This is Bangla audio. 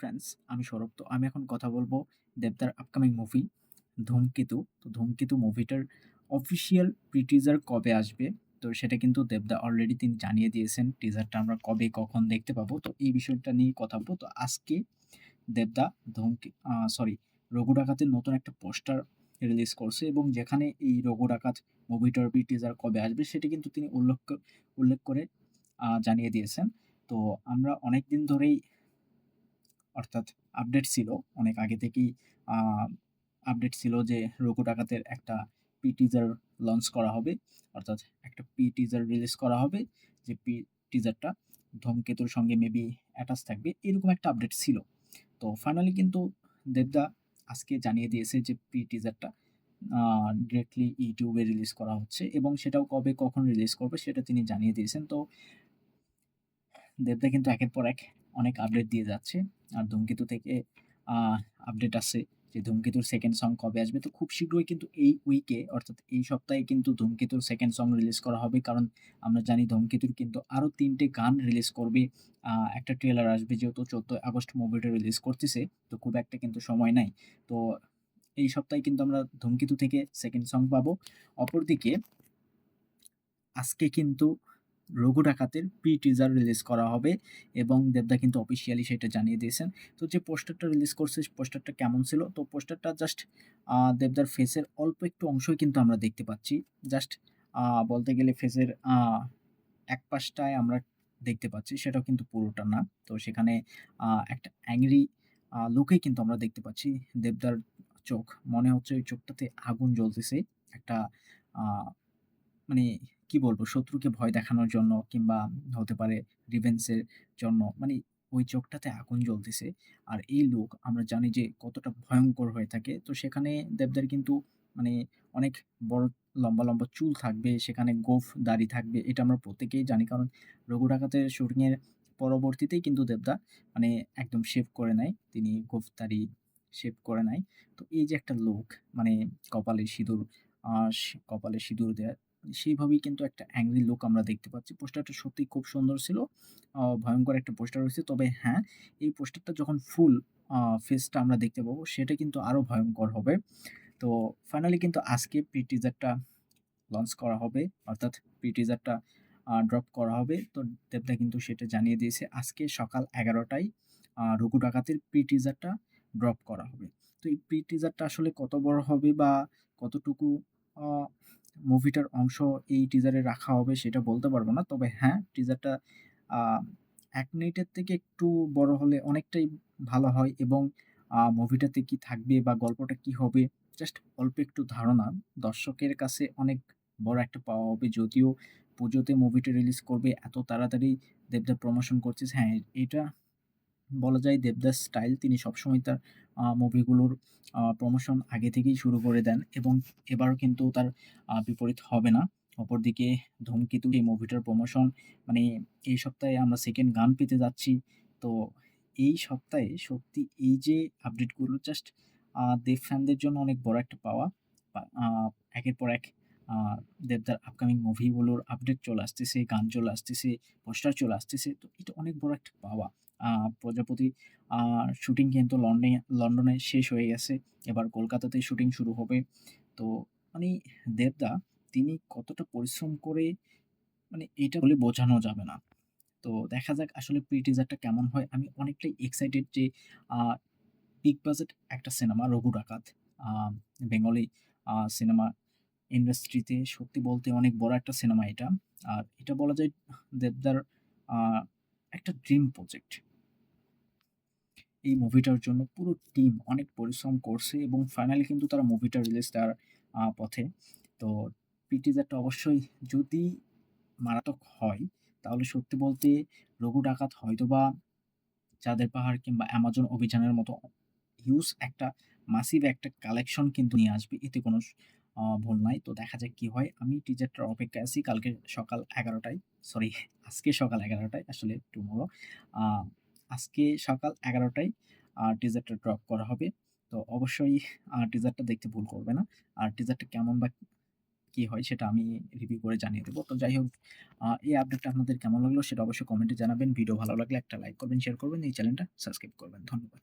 ফ্রেন্ডস, আমি সৌরভ। তো আমি এখন কথা বলব দেবদার আপকামিং মুভি 'ধূমকেতু'। তো 'ধূমকেতু' মুভিটার অফিসিয়াল প্রি-টিজার কবে আসবে? তো সেটা কিন্তু দেবদা অলরেডি তিনি জানিয়ে দিয়েছেন। টিজারটা আমরা কবে কখন দেখতে পাবো? তো এই বিষয়টা নিয়েই কথা বলব। তো আজকে দেবদা ধূমকে সরি 'রঘু ডাকাতের' নতুন একটা পোস্টার রিলিজ করছে এবং যেখানে এই 'রঘু ডাকাত' মুভিটার প্রি-টিজার কবে আসবে সেটি কিন্তু তিনি উল্লেখ উল্লেখ করে জানিয়ে দিয়েছেন। তো আমরা অনেকদিন ধরেই অর্থাৎ আপডেট ছিল। অনেক আগে থেকেই আপডেট ছিল যে 'রঘু ডাকাতের' একটা প্রি-টিজার লঞ্চ করা হবে। অর্থাৎ একটা প্রি-টিজার রিলিজ করা হবে। যে প্রি-টিজারটা 'ধূমকেতুর' সঙ্গে মেবি অ্যাটাচ থাকবে। এরকম একটা আপডেট ছিল। তো ফাইনালি কিন্তু দেবদা আজকে জানিয়ে দিয়েছে যে প্রি-টিজারটা আ ডিরেক্টলি এ রিলিজ করা হচ্ছে এবং সেটাও কবে কখন রিলিজ করবে সেটা তিনি জানিয়ে দিয়েছেন। তো দেবদা কিন্তু একের পর এক অনেক আপডেট দিয়ে যাচ্ছে। আর 'ধূমকেতু' থেকে আপডেট আসছে যে 'ধূমকেতুর' সেকেন্ড সং কবে আসবে। তো খুব শীঘ্রই কিন্তু এই উইকে অর্থাৎ এই সপ্তাহে কিন্তু 'ধূমকেতুর' সেকেন্ড সং রিলিজ করা হবে। কারণ আমরা জানি 'ধূমকেতুর' কিন্তু আরও তিনটে গান রিলিজ করবে। একটা ট্রেলার আসবে যেহেতু ১৪ আগস্ট মুভিটা রিলিজ করতেছে। তো খুব একটা কিন্তু সময় নাই। তো এই সপ্তাহে কিন্তু আমরা 'ধূমকেতু' থেকে সেকেন্ড সং পাবো। অপরদিকে আজকে কিন্তু 'রঘু ডাকাতের' প্রি-টিজার রিলিজ করা হবে এবং দেবদা কিন্তু অফিসিয়ালি সেটা জানিয়ে দিয়েছেন। তো যে পোস্টারটা রিলিজ করছে পোস্টারটা কেমন ছিল? তো পোস্টারটা জাস্ট দেবদার ফেসের অল্প একটু অংশই কিন্তু আমরা দেখতে পাচ্ছি। জাস্ট বলতে গেলে ফেসের এক পাশটায় আমরা দেখতে পাচ্ছি। সেটাও কিন্তু পুরোটা না। তো সেখানে একটা অ্যাংরি আ, লুকই কিন্তু আমরা দেখতে পাচ্ছি। দেবদার চোখ মনে হচ্ছে ওই চোখটাতে আগুন জ্বলতেছে। একটা মানে কি বলব? শত্রুকে ভয় দেখানোর জন্য কিংবা হতে পারে রিভেঞ্জ এর জন্য মানে ওই চোখটাতে আগুন জ্বলতেছে। আর এই লোক আমরা জানি যে কতটা ভয়ঙ্কর হয়ে থাকে। তো সেখানে দেবদার কিন্তু মানে অনেক বড় লম্বা, লম্বা চুল থাকবে। সেখানে গোঁফ দাড়ি থাকবে। এটা আমরা প্রত্যেকেই জানি। কারণ 'রঘু ডাকাতের' শুটিং এর পরবর্তীতেই কিন্তু দেবদা মানে একদম শেভ করে নেয়। তিনি গোঁফ দাড়ি শেভ করে নেয়। তো এই যে একটা লোক মানে কপালে সিঁদুর কপালে সিঁদুর দেয়া সেইভাবেই কিন্তু একটা অ্যাংরি লুক আমরা দেখতে পাচ্ছি। পোস্টারটা সত্যিই খুব সুন্দর ছিল। ভয়ঙ্কর একটা পোস্টার হইছে। তবে হ্যাঁ, এই পোস্টারটা যখন ফুল ফেসটা আমরা দেখতে পাবো সেটা কিন্তু আরও ভয়ঙ্কর হবে। তো ফাইনালি কিন্তু আজকে প্রি-টিজারটা লঞ্চ করা হবে। অর্থাৎ প্রি-টিজারটা ড্রপ করা হবে। তো দেবদা কিন্তু সেটা জানিয়ে দিয়েছে। আজকে সকাল ১১ টায় আ 'রঘু ডাকাতের' প্রি-টিজারটা ড্রপ করা হবে। তো এই প্রি-টিজারটা আসলে কত বড় হবে বা কতটুকু মুভিটার অংশ এই টিজারে রাখা হবে সেটা বলতে পারব না। তবে হ্যাঁ, টিজারটা এক মিনিটের থেকে একটু বড় হলে অনেকটাই ভালো হয় এবং মুভিটাতে কি থাকবে বা গল্পটা কি হবে জাস্ট অল্প একটু ধারণা দর্শকের কাছে অনেক বড় একটা পাওয়া হবে। যদিও পুজোতে মুভিটা রিলিজ করবে এত তাড়াতাড়ি দেবদা প্রমোশন করছিস হ্যাঁ, এটা বলা যায় দেবদাস স্টাইল। তিনি সবসময় তার মুভিগুলোর প্রমোশন আগে থেকেই শুরু করে দেন এবং এবারও কিন্তু তার বিপরীত হবে না। অপরদিকে 'ধূমকেতু' এই মুভিটার প্রমোশন মানে এই সপ্তাহে আমরা সেকেন্ড গান পেতে যাচ্ছি। তো এই সপ্তাহে সত্যি এই যে আপডেটগুলো জাস্ট দেব ফ্যানদের জন্য অনেক বড় একটা পাওয়া। একের পর এক দেবদার আপকামিং মুভিগুলোর আপডেট চলে আসতেছে, গান চলে আসতেছে, পোস্টার চলে আসতেছে। তো এটা অনেক বড় একটা পাওয়া। 'প্রজাপতি' শুটিং কিন্তু লন্ডনে লন্ডনে শেষ হয়ে গেছে। এবার কলকাতাতে শুটিং শুরু হবে। তো মানে দেবদা, তিনি কতটা পরিশ্রম করে মানে এটা বলে বোঝানো যাবে না। তো দেখা যাক আসলে প্রি-টিজারটা কেমন হয়। আমি অনেকটাই এক্সাইটেড যে বিগ বাজেট একটা সিনেমা 'রঘু ডাকাত' বেঙ্গলি সিনেমা ইন্ডাস্ট্রিতে সত্যি বলতে অনেক বড় একটা সিনেমা এটা। আর এটা বলা যায় দেবদার একটা ড্রিম প্রজেক্ট। এই মুভিটার জন্য পুরো টিম অনেক পরিশ্রম করছে এবং ফাইনালি কিন্তু তারা মুভিটা রিলিজ দেওয়ার পথে। তো প্রি-টিজারটা অবশ্যই যদি মারাত্মক হয়, তাহলে সত্যি বলতে 'রঘু ডাকাত' হয়তো বা 'চাঁদের পাহাড়' কিংবা 'অ্যামাজন অভিযানের' মতো হিউজ একটা মাসিভ একটা কালেকশন কিন্তু নিয়ে আসবে। এতে কোনো ভুল নাই। তো দেখা যাক কি হয়। আমি টিজারটার অপেক্ষায় আছি। কালকে সকাল এগারোটায় সরি আজকে সকাল এগারোটায়, আসলে টুমরো। আজকে সকাল ১১ টায় আ টিজারটা ড্রপ করা হবে। তো অবশ্যই টিজারটা দেখতে ভুল করবে না। আর টিজারটা কেমন বা কী হয় সেটা আমি রিভিউ করে জানিয়ে দেবো তো যাই হোক এই আপডেটটা আপনাদের কেমন লাগল সেটা অবশ্যই কমেন্টে জানাবেন। ভিডিও ভালো লাগলে একটা লাইক করবেন, শেয়ার করবেন, এই চ্যানেলটা সাবস্ক্রাইব করবেন। ধন্যবাদ।